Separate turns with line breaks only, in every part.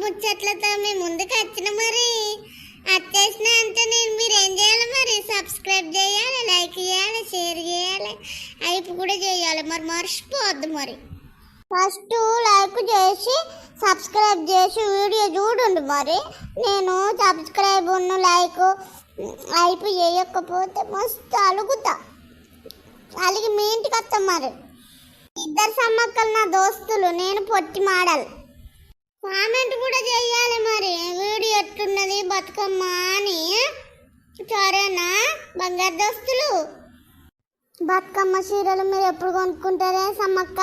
ముచ్చట్లతో మీ ముందుకు వచ్చిన మరి. వచ్చేసిన అంటే నేను మీరు ఏం చేయాలి మరి? సబ్స్క్రైబ్ చేయాలి లైక్ చేయాలి షేర్ చేయాలి. అయిపు కూడా చేయాలి మరి. మర్చిపోవద్దు మరి. ఫస్ట్ లైక్ చేసి సబ్స్క్రైబ్ చేసి వీడియో చూడండి మరి. నేను సబ్స్క్రైబ్ ఉన్న లైక్ అయిపు చేయకపోతే మస్తు అలుగుతా. అలిగి మీ ఇంటికి వస్తాం మరి. ఇద్దరు సమ్మక్కలు నా దోస్తులు నేను పొట్టి మాడాలి. కామెంట్ కూడా చెయ్యాలి మరి. వీడియో ఎట్లున్నది బతుకమ్మ అని. సరేనా? బంగారు దోస్తులు? బతుకమ్మ చీరలు మీరు ఎప్పుడు కొనుక్కుంటారే సమ్మక్క?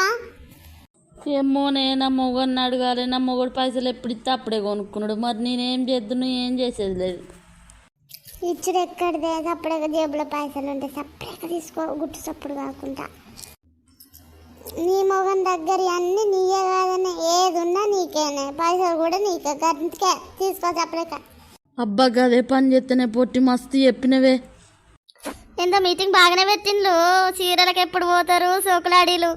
ఏమో నేను నా మొగడిని అడగాలి. నా మొగడు పైసలు ఎప్పుడు ఇస్తే అప్పుడే కొనుక్కున్నాడు. మరి నేనేం చేద్దును? ఏం చేసేది లేదు.
ఇచ్చుడు ఎక్కడిదే? సపరేట్గా జేబులో పైసలు ఉంటే సపరేట్గా తీసుకో. గుట్టు సప్పుడు కాకుండా. నీ మొగం దగ్గర అన్ని నీయే కాదనే ఏది ఉన్నా నీకేనే. పైసలు కూడా నీకే. గంటకే తీసుకో సపరేట్గా
అబ్బా గదే పని చేస్తేనే పొట్టి మస్తు చెప్పినవే.
ఎంత మీటింగ్ బాగానే పెట్టిండ్రు. చీరలకు ఎప్పుడు పోతారు? సోకులాడీలు.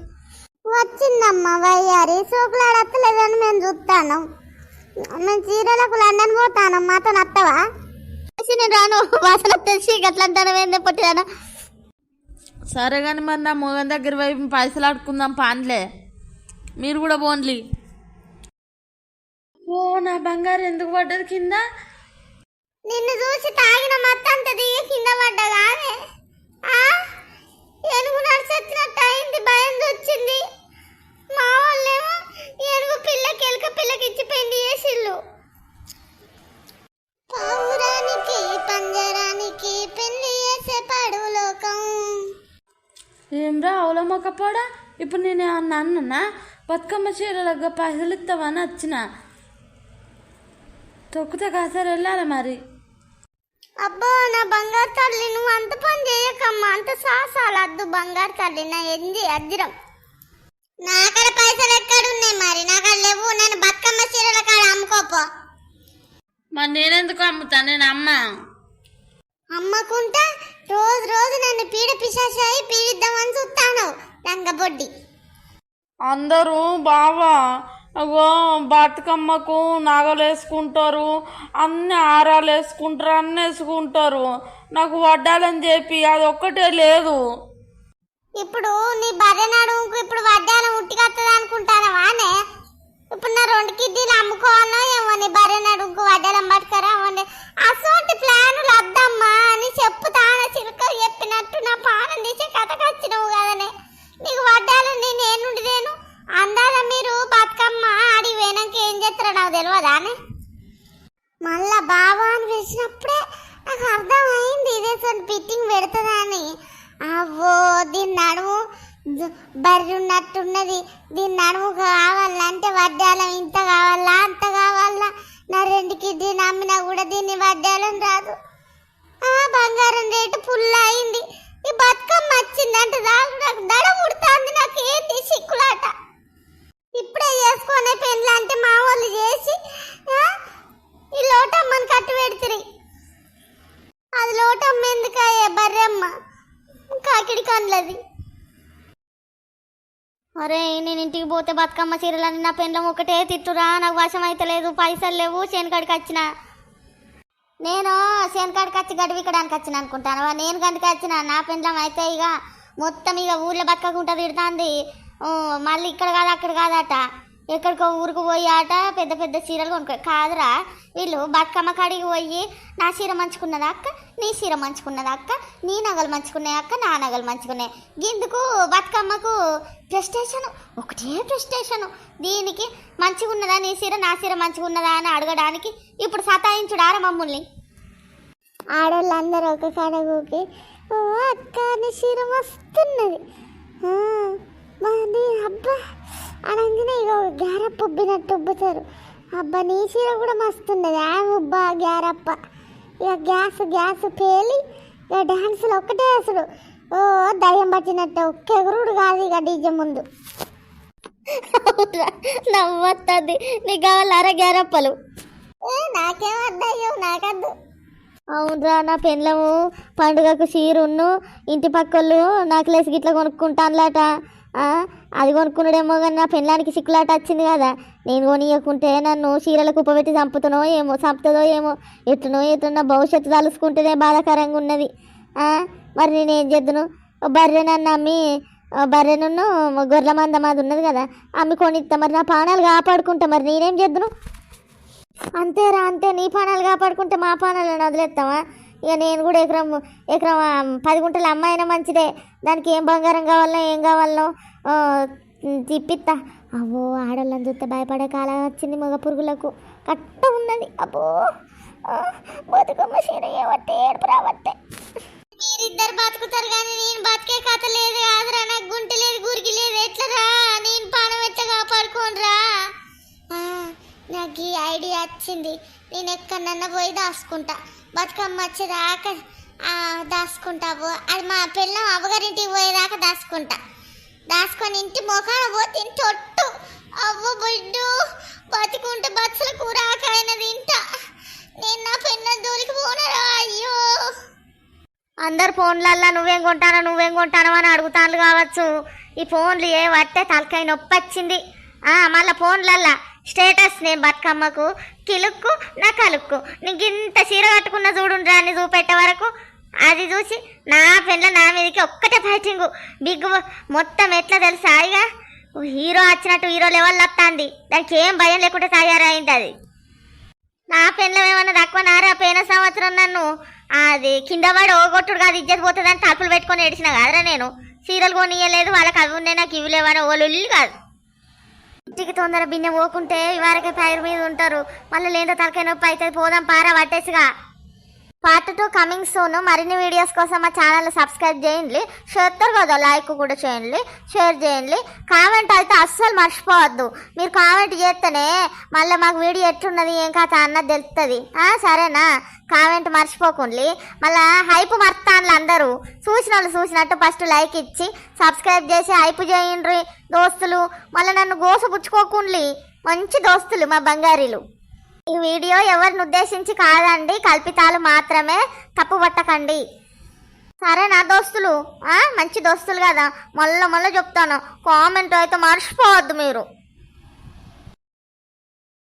వచ్చిందమ్మా వయ్యారి. సోకులాడత్తలేదని మేము చూస్తాను మేము చీరలకు లండన్ పోతాను మాతో నత్తవా నేను రాను. వాసన తెలిసి గట్ల అంటాను ఏందే పొట్టిదానా.
సరే కానీ మరి నా మొగన్ దగ్గర వైపు పైసలు ఆడుకుందాం పాన్లే. మీరు కూడా పోన్లీ ఓ నా బంగారు ఎందుకు పడ్డది కింద?
నిన్ను చూసి తాగిన మత్తంత దిగి కింద పడ్డగానే
ఏమ్రా అవలమ్మకపోడా ఇప్పుడు నేను అన్న అన్ననా? బతుకమ్మ చీరలకు పైసలు ఇస్తావని వచ్చిన. తొక్కుతా కాసారి వెళ్ళాలి మరి.
అబ్బో నా బంగారు తల్లి నువ్వు అంత పని చేయకమ్మా. అంత సాసాలు అద్దు బంగారు తల్లి నా ఎంది అద్దిరం? నాకడ పైసలు ఎక్కడున్నాయి మరి? నాకడ లేవు నేను బతుకమ్మ చీరల కాడ అమ్ముకోపో.
మరి నేనెందుకు అమ్ముతా? నేను అమ్మ.
అమ్మకుంటా రోజు రోజు నన్ను పీడ పిశాచాయి పీడిద్దామని చూస్తాను రంగబొడ్డి
అందరూ బావా అగో బతుకమ్మకు నగలు వేసుకుంటారు అన్ని ఆరాలు వేసుకుంటారు అన్ని వేసుకుంటారు నాకు వడ్డాలని చెప్పి అది ఒక్కటే లేదు.
ఇప్పుడు నీ బర్రె నడుముకు ఇప్పుడు వడ్డాలం ఉట్టికత్తది అనుకుంటానా వానే? ఇప్పుడు నా రెండు కిడ్నీలు అమ్ముకోవాలో ఏమో నీ బర్రె నడుముకు వడ్డాలం పట్టుకరా మళ్ళా బావా అని పిలిచినప్పుడే నాకు అర్థమైంది ఇదే ఫిట్టింగ్ పెడుతుందా అని అవ్వో దీని నడుము ద- ఉన్నట్టున్నది దీని నడుము కావాలంటే వడ్డాలం ఇంత కావాలా అంత కావాలా? నా రెండు కిడ్నీ నమ్మినా కూడా దీన్ని వడ్డాలం రాదు. ఆ బంగారం రేటు ఫుల్ అయింది. ఈ బతుకమ్మ వచ్చిందంటే నాకు నాకు దడ పుడుతుంది నాకు ఏంటి సిక్కులాట ఇప్పుడే చేసుకునే పెళ్ళి అంటే మా వాళ్ళు చేసి ఆ, ఈ లోటమ్మని కట్టి పెడుతుంది అది లోటమ్మ ఎందుకయ్యే బర్రెమ్మ కాకిడి అరే నేను ఇంటికి పోతే బతుకమ్మ చీరలని నా పెండ్లం ఒకటే తిట్టురా నాకు వశం అయితే లేదు పైసలు లేవు శనికాడికి వచ్చిన. నేను చేనుకాడికి వచ్చి గడివిక్కడానికి వచ్చిన అనుకుంటాను నేను గంటకి వచ్చిన నా పెండ్లం అయితే ఇక మొత్తం ఇక ఊర్లో బతకకుండా తిడుతుంది. మళ్ళీ ఇక్కడ కాదు అక్కడ కాదట. ఎక్కడికో ఊరికి పోయి ఆట పెద్ద పెద్ద చీరలు కొనుక్కో. కాదురా వీళ్ళు బతుకమ్మ కాడికి పోయి నా చీర మంచుకున్నదా అక్క? నీ చీర మంచుకున్నదా అక్క? నీ నగలు మంచుకున్నాయి అక్క? నా నగలు మంచుకున్నాయి? గిందుకు బతుకమ్మకు ప్రెస్టేషన్ ఒకటే ప్రెస్టేషన్ దీనికి మంచిగా ఉన్నదా నీ చీర నా చీర మంచిగా ఉన్నదా అని అడగడానికి ఇప్పుడు సతాయించుడారా మమ్మల్ని? ఆడవాళ్ళందరూ ఒక కడగుకి ఓ అక్క నీ చీర మస్తున్నది. మాది అబ్బా ఇక గ్యారప్ప ఉబ్బినట్టు ఉబ్బుతారు. అబ్బా నీ చీర కూడా మస్తున్నది. ఆ ఉబ్బా గ్యారప్ప. ఇక గ్యాస్ గ్యాస్ పేలి ఇక డ్యాన్సులు ఒక్కటే అసలు ఓ దయ్యం పట్టినట్టు ఒక్క ఎగురుడు కాదు ఇక డీజే ముందు. నవ్వొస్తుంది నీకు కావాలారా గ్యారప్పలు? ఏ నాకేం వద్దయ్యో నాకద్దు. అవునరా నా పెళ్ళము పండుగకు చీరున్ను ఇంటి పక్కోళ్ళు నెక్లెస్ గిట్లా కొనుక్కుంటానులాట. అది కొనుక్కున్నాడేమో కానీ నా పెళ్ళానికి సిక్కులాట వచ్చింది కదా.
నేను కొనియకుంటే నన్ను చీరలకు ఉప్పబెట్టి చంపుతానో ఏమో చంపుతుందో ఏమో ఎట్లనో ఎట్లనో భవిష్యత్తు తలుసుకుంటేనే బాధాకరంగా ఉన్నది. మరి మరి నేనేం చేద్దును? బర్రె నన్ను అమ్మి బర్రె బర్రెను గొర్రెల మంద మాది ఉన్నది కదా అమ్మి కొనిస్తా మరి నా ప్రాణాలు కాపాడుకుంటా. మరి నేనేం చేద్దును? అంతేరా అంతే. నీ ప్రాణాలు కాపాడుకుంటే మా ప్రాణాలను వదిలేస్తావా? ఇక నేను కూడా ఎకరం ఎకరం పది గుంటల అమ్మాయినా మంచిదే. దానికి ఏం బంగారం కావాలనో ఏం కావాలనో తిప్పిస్తా అబ్బో ఆడోళ్ళని చూస్తే భయపడే కాలం వచ్చింది మగ పురుగులకు. కట్ట ఉన్నది. అబ్బో ఆ, బతుకమ్మ చీర ఏవట్టే ఏడుపు రావట్టే మీరిద్దరు బతుకుతారు కానీ వచ్చింది. నేను ఎక్కడన్నా పోయి దాచుకుంటా. బతుకమ్మ వచ్చేదాకా దాచుకుంటావు. అది మా పిల్లం అవ్వగారింటికి పోయేదాకా దాచుకుంటా. దాచుకొని ఇంటి మొఖాన పోతే చొట్టు అవ్వ బిడ్డు. బతుకుంటే బచ్చల కూర తింటా. నేను నా పెన్న దూరికి పోనరా అయ్యో. అందరు ఫోన్లల్లా నువ్వేం కొంటానో నువ్వేం కొంటానో అని అడుగుతాను కావచ్చు. ఈ ఫోన్లు ఏ పట్టే తలకాయ నొప్పి వచ్చింది. మళ్ళీ ఫోన్లల్లా స్టేటస్ నేను బతుకమ్మకు కిలుక్కు నా కలుక్కు నీకు ఇంత చీర కట్టుకున్న చూడుండ్రా అని చూపెట్టే వరకు అది చూసి నా పెళ్ళ నా మీదకి ఒక్కటే ఫైటింగ్ బిగ్ మొత్తం ఎట్లా తెలుసా ఇక హీరో వచ్చినట్టు హీరో లెవెల్ వస్తుంది. దానికి ఏం భయం లేకుండా తయారైంది అది. నా పెళ్ళం ఏమన్నా తక్కువ నారా? పోయిన సంవత్సరం నన్ను అది కింద పడి ఓగొట్టుడు కాదు ఇజ్జత్ పోతుందని తలుపులు పెట్టుకొని ఏడిచిన కాదురా నేను. సీరియల్ కొనియలేదు వాళ్ళకి అవి ఉన్నాయి నాకు ఇవి లేవని ఓళ్ళు కాదు. ఇంటికి తొందర బిన్నె పోకుంటే వారికి పైరు మీద ఉంటారు. మళ్ళీ లేదా తలకాయ నొప్పి అవుతుంది. పోదాం పారా పట్టేసిగా. పార్ట్ టూ కమింగ్ సోన్ మరిన్ని వీడియోస్ కోసం మా ఛానల్ సబ్స్క్రైబ్ చేయండి. చేస్తారు కదా లైక్ కూడా చేయండి. షేర్ చేయండి. కామెంట్ అయితే అస్సలు మర్చిపోవద్దు. మీరు కామెంట్ చేస్తేనే మళ్ళీ మాకు వీడియో ఎట్లున్నది ఏం కాదు అన్నది తెలుస్తుంది సరేనా? కామెంట్ మర్చిపోకండి. మళ్ళీ హైప్ మర్తాన్లు అందరూ. చూసిన వాళ్ళు చూసినట్టు ఫస్ట్ లైక్ ఇచ్చి సబ్స్క్రైబ్ చేసి హైప్ చేయండి దోస్తులు. మళ్ళీ నన్ను గోసపుచ్చుకోకుండి మంచి దోస్తులు మా బంగారీలు. ఈ వీడియో ఎవరిని ఉద్దేశించి కాదండి కల్పితాలు మాత్రమే తప్పు పట్టకండి. సరే నా దోస్తులు మంచి దోస్తులు కదా. మళ్ళీ మళ్ళీ చెప్తాను. కామెంట్ అయితే మర్చిపోవద్దు మీరు.